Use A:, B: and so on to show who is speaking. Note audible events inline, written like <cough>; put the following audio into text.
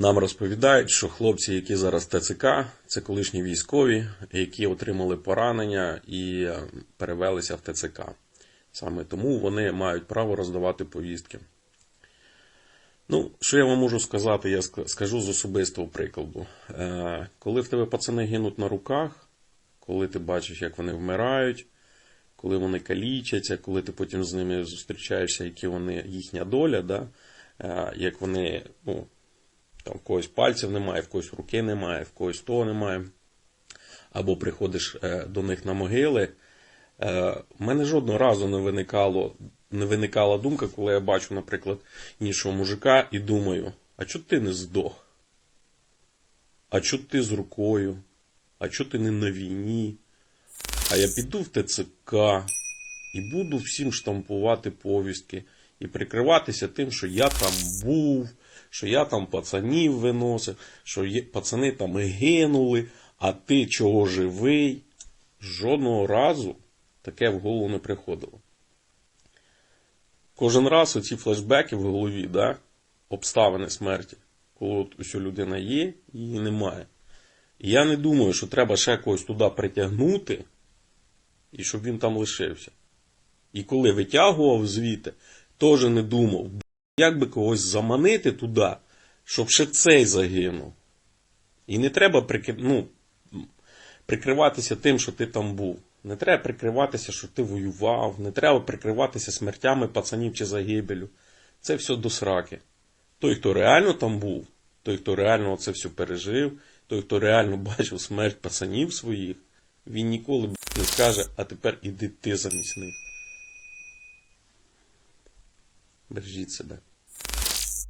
A: Нам розповідають, що хлопці, які зараз ТЦК, це колишні військові, які отримали поранення і е, перевелися в ТЦК. Саме тому вони мають право роздавати повістки. Ну, що я вам можу сказати, я скажу з особистого прикладу. Е, коли в тебе пацани гинуть на руках, коли ти бачиш, як вони вмирають, коли вони калічаться, коли ти потім з ними зустрічаєшся, які вони, їхня доля, да? е, як вони, ну, там в когось пальців немає, в когось руки немає, в когось того немає. Або приходиш е, до них на могили. Е, в мене жодного разу не виникало, не виникала думка, коли я бачу, наприклад, іншого мужика і думаю, а чого ти не здох? А чого ти з рукою? А чого ти не на війні? А я піду в ТЦК і буду всім штампувати повістки і прикриватися тим, що я там був, що я там пацанів виносив, що пацани там гинули, а ти чого живий? Жодного разу таке в голову не приходило. Кожен раз оці флешбеки в голові, да, обставини смерті, коли от усю людина є, її немає. І я не думаю, що треба ще когось туди притягнути, і щоб він там лишився. І коли витягував звідти, теж не думав, «Б**, як би когось заманити туди, щоб ще цей загинув. І не треба прики... ну, прикриватися тим, що ти там був. Не треба прикриватися, що ти воював, не треба прикриватися смертями пацанів чи загибелю. Це все до сраки. Той, хто реально там був, той, хто реально це все пережив, той, хто реально <laughs> бачив смерть пацанів своїх, він ніколи б, не скаже, а тепер іди ти замість них. Бережіть себе.